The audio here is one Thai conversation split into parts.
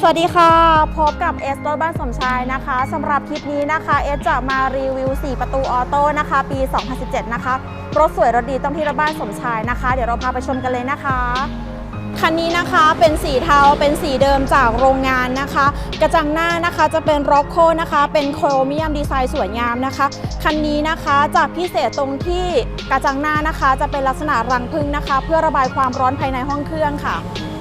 สวัสดีค่ะพบกับเอสรถบ้านสมชายนะคะสำหรับคลิปนี้นะคะเอสจะมารีวิว 4 ประตูออโต้นะคะ ปี 2017 นะคะ รถสวยรถดีต้องที่รถบ้านสมชายนะคะ เดี๋ยวเราพาไปชมกันเลยนะคะคันนี้นะคะเป็นสีเทาเป็นสีเดิมจากโรงงานนะคะ กระจังหน้านะคะจะเป็นร็อกโคนะคะ เป็นโครเมียมดีไซน์สวยงามนะคะคันนี้นะคะจะพิเศษตรงที่กระจังหน้านะคะ จะเป็นลักษณะรังพึ่งนะคะ เพื่อระบายความร้อนภายในห้องเครื่องค่ะ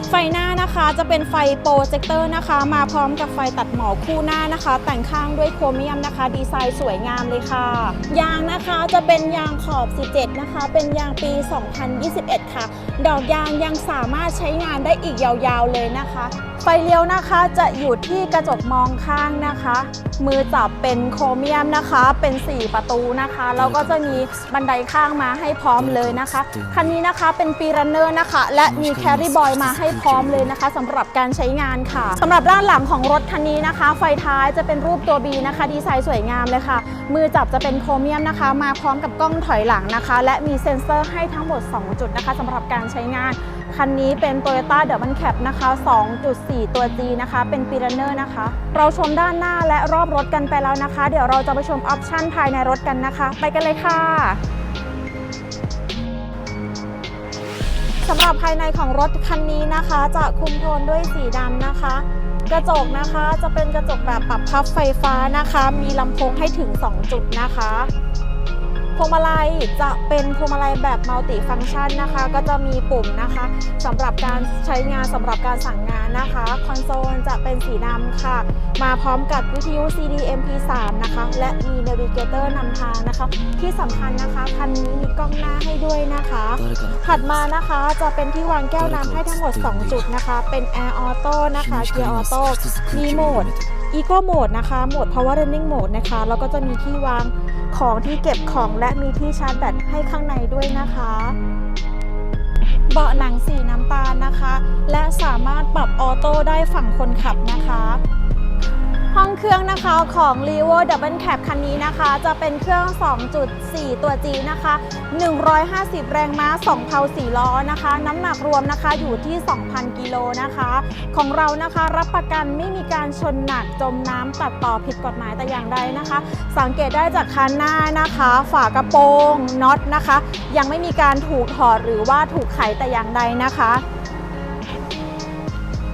ไฟหน้านะคะจะเป็นไฟโปรเจคเตอร์นะคะ มาพร้อมกับไฟตัดหมอกคู่หน้านะคะ แต่งข้างด้วยโครเมียมนะคะ ดีไซน์สวยงามเลยค่ะ ยางนะคะจะเป็นยางขอบ 17 นะคะ เป็นยางปี 2021 ค่ะ ดอกยางยังสามารถใช้งานได้อีกยาวๆเลยนะคะ ไฟเลี้ยวนะคะจะอยู่ที่กระจกมองข้างนะคะ มือจับเป็นโครเมียมนะคะ เป็น 4 ประตูนะคะแล้วก็จะมีบันไดข้างมาให้พร้อมเลยนะคะคันนี้นะคะเป็นปีรันเนอร์นะคะ และมีแคริบอยมาให้พร้อมเลยนะคะสำหรับการใช้งานค่ะสำหรับด้านหลังของรถคันนี้นะคะ ไฟท้ายจะเป็นรูปตัว B นะคะ ดีไซน์สวยงามเลยค่ะ มือจับจะเป็นโครเมียมนะคะ มาพร้อมกับกล้องถอยหลังนะคะ และมีเซ็นเซอร์ให้ทั้งหมด 2 จุดนะคะสำหรับการใช้งานคันนี้เป็น Toyota d o u b l e Cab นะคะ 2.4 ตัว G นะคะ เป็นปีรันเนอร์นะคะ เราชมด้านหน้าและรอบรถกันไปแล้วนะคะ เดี๋ยวเราจะไปชมออปชั่นภายในรถกันนะคะ ไปกันเลยค่ะ สำหรับภายในของรถคันนี้นะคะ จะคุมโทนด้วยสีดำนะคะ กระจกนะคะจะเป็นกระจกแบบปรับพับไฟฟ้านะคะ มีลำโพงให้ถึง 2 จุดนะคะ พวงมาลัยจะเป็นพวงมาลัยแบบมัลติฟังก์ชันนะคะ ก็จะมีปุ่มนะคะสำหรับการใช้งานสำหรับการสั่งงานนะคะ คอนโซลจะเป็นสีดำค่ะ มาพร้อมกับวิทยุ CD MP3 นะคะ และมี Navigator นำทางนะคะ ที่สำคัญนะคะ คันนี้มีกล้องหน้าให้ด้วยนะคะ ถัดมานะคะจะเป็นที่วางแก้วน้ำให้ทั้งหมด 2 จุดนะคะ เป็น Air Auto นะคะ Gear Auto มีโหมด Eco Mode นะคะ โหมด Power Running Mode นะคะ แล้วก็จะมีที่วางของที่เก็บของและมีที่ชาร์จแบตให้ข้างในด้วยนะคะ เบาะหนังสีน้ำตาลนะคะ และสามารถปรับออโต้ได้ฝั่งคนขับนะคะ ห้องเครื่องนะคะของ r e v o Double Cab คันนี้นะคะ จะเป็นเครื่อง 2.4 ตัว G นะคะ 150 แรงม้า2เพา4ล้อนะคะ น้ำหนักรวมนะคะอยู่ที่ 2,000 กิโลนะคะ ของเรานะคะรับประกันไม่มีการชนหนักจมน้ำตัดต่อผิดกฎหมายแต่อย่างใดนะคะ สังเกตได้จากคันหน้านะคะ ฝากระโปรงน็อตนะคะ ยังไม่มีการถูกถอดหรือว่าถูกไขแต่อย่างใดนะคะ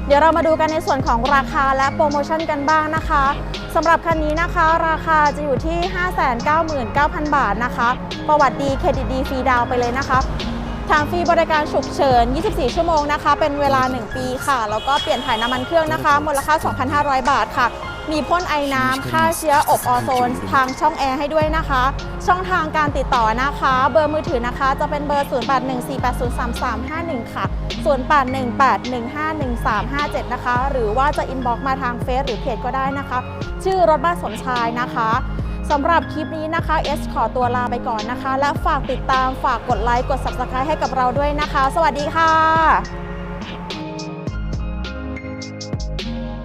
เดี๋ยวเรามาดูกันในส่วนของราคาและโปรโมชั่นกันบ้างนะคะสำหรับคันนี้นะคะ ราคาจะอยู่ที่ 599,000 บาทนะคะ ประวัติดีเครดิตดีฟรีดาวไปเลยนะคะทางฟรีบริการฉุกเฉิน 24 ชั่วโมงนะคะ เป็นเวลา 1 ปีค่ะ แล้วก็เปลี่ยนถ่ายน้ำมันเครื่องนะคะ มูลค่า 2,500 บาทค่ะ มีพ่นไอน้ำฆ่าเชื้ออบออโซน ทางช่องแอร์ให้ด้วยนะคะ ช่องทางการติดต่อนะคะ เบอร์มือถือนะคะ จะเป็นเบอร์ 0814803351 ค่ะ 0818151357 นะคะ หรือว่าจะอินบ็อกมาทางเฟซหรือเพจก็ได้นะคะ ชื่อรถบ้านสมชายนะคะสำหรับคลิปนี้นะคะเอสขอตัวลาไปก่อนนะคะ และฝากติดตามฝากกดไลค์กด Subscribe ให้กับเราด้วยนะคะ สวัสดีค่ะ